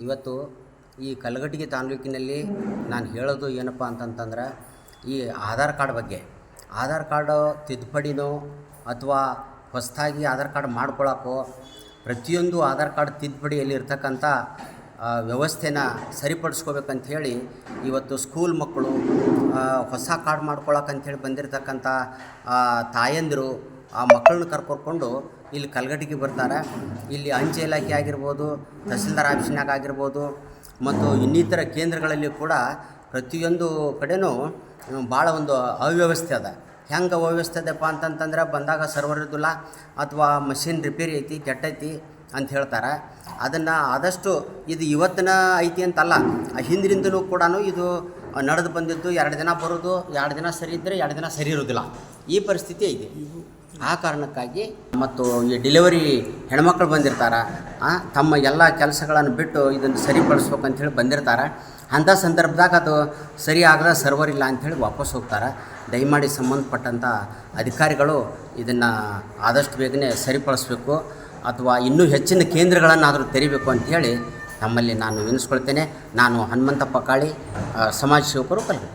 ಇವತ್ತು ಈ ಕಲಘಟಗಿ ತಾಲೂಕಿನಲ್ಲಿ ನಾನು ಹೇಳೋದು ಏನಪ್ಪ ಅಂತಂತಂದ್ರೆ, ಈ ಆಧಾರ್ ಕಾರ್ಡ್ ಬಗ್ಗೆ. ಆಧಾರ್ ಕಾರ್ಡು ತಿದ್ದುಪಡಿನೋ ಅಥವಾ ಹೊಸದಾಗಿ ಆಧಾರ್ ಕಾರ್ಡ್ ಮಾಡ್ಕೊಳಕ್ಕೋ ಪ್ರತಿಯೊಂದು ಆಧಾರ್ ಕಾರ್ಡ್ ತಿದ್ದುಪಡಿಯಲ್ಲಿ ಇರ್ತಕ್ಕಂಥ ವ್ಯವಸ್ಥೆನ ಸರಿಪಡಿಸ್ಕೋಬೇಕಂತ ಹೇಳಿ ಇವತ್ತು ಸ್ಕೂಲ್ ಮಕ್ಕಳು ಹೊಸ ಕಾರ್ಡ್ ಮಾಡ್ಕೊಳಕ್ಕಂಥೇಳಿ ಬಂದಿರತಕ್ಕಂಥ ತಾಯಂದಿರು ಆ ಮಕ್ಕಳನ್ನ ಕರ್ಕೊರ್ಕೊಂಡು ಇಲ್ಲಿ ಕಲ್ಗಟ್ಟಿಗೆ ಬರ್ತಾರೆ. ಇಲ್ಲಿ ಅಂಚೆ ಇಲಾಖೆ ಆಗಿರ್ಬೋದು, ತಹಸೀಲ್ದಾರ್ ಆಫೀಸ್ನಾಗ ಆಗಿರ್ಬೋದು, ಮತ್ತು ಇನ್ನಿತರ ಕೇಂದ್ರಗಳಲ್ಲಿ ಕೂಡ ಪ್ರತಿಯೊಂದು ಕಡೆನೂ ಭಾಳ ಒಂದು ಅವ್ಯವಸ್ಥೆ ಅದ. ಹೆಂಗೆ ಅವ್ಯವಸ್ಥೆ ಅದಪ್ಪ ಅಂತಂತಂದ್ರೆ ಬಂದಾಗ ಸರ್ವರ್ ಇರೋದಿಲ್ಲ, ಅಥವಾ ಮಷಿನ್ ರಿಪೇರಿ ಐತಿ ಕೆಟ್ಟೈತಿ ಅಂತ ಹೇಳ್ತಾರೆ. ಅದನ್ನು ಆದಷ್ಟು ಇದು ಇವತ್ತಿನ ಐತಿ ಅಂತಲ್ಲ ಹಿಂದಿನಿಂದಲೂ ಕೂಡ ಇದು ನಡೆದು ಬಂದಿದ್ದು, ಎರಡು ದಿನ ಬರೋದು, ಎರಡು ದಿನ ಸರಿ ಇದ್ದರೆ ಎರಡು ದಿನ ಸರಿ ಇರೋದಿಲ್ಲ. ಈ ಪರಿಸ್ಥಿತಿ ಐತಿ. ಆ ಕಾರಣಕ್ಕಾಗಿ ಮತ್ತು ಈ ಡೆಲಿವರಿ ಹೆಣ್ಮಕ್ಳು ಬಂದಿರ್ತಾರೆ ತಮ್ಮ ಎಲ್ಲ ಕೆಲಸಗಳನ್ನು ಬಿಟ್ಟು ಇದನ್ನು ಸರಿಪಡಿಸ್ಬೇಕು ಅಂಥೇಳಿ ಬಂದಿರ್ತಾರೆ. ಅಂಥ ಸಂದರ್ಭದಾಗ ಅದು ಸರಿ ಆಗದ ಸರ್ವರ್ ಇಲ್ಲ ಅಂಥೇಳಿ ವಾಪಸ್ ಹೋಗ್ತಾರೆ. ದಯಮಾಡಿ ಸಂಬಂಧಪಟ್ಟಂಥ ಅಧಿಕಾರಿಗಳು ಇದನ್ನು ಆದಷ್ಟು ಬೇಗನೆ ಸರಿಪಡಿಸ್ಬೇಕು ಅಥವಾ ಇನ್ನೂ ಹೆಚ್ಚಿನ ಕೇಂದ್ರಗಳನ್ನಾದರೂ ತೆರಿಬೇಕು ಅಂಥೇಳಿ ತಮ್ಮಲ್ಲಿ ನಾನು ವಿನಿಸ್ಕೊಳ್ತೇನೆ ನಾನು ಹನುಮಂತಪ್ಪ ಕಾಳಿ ಸಮಾಜ ಸೇವಕರು ಕಲ್ವಿ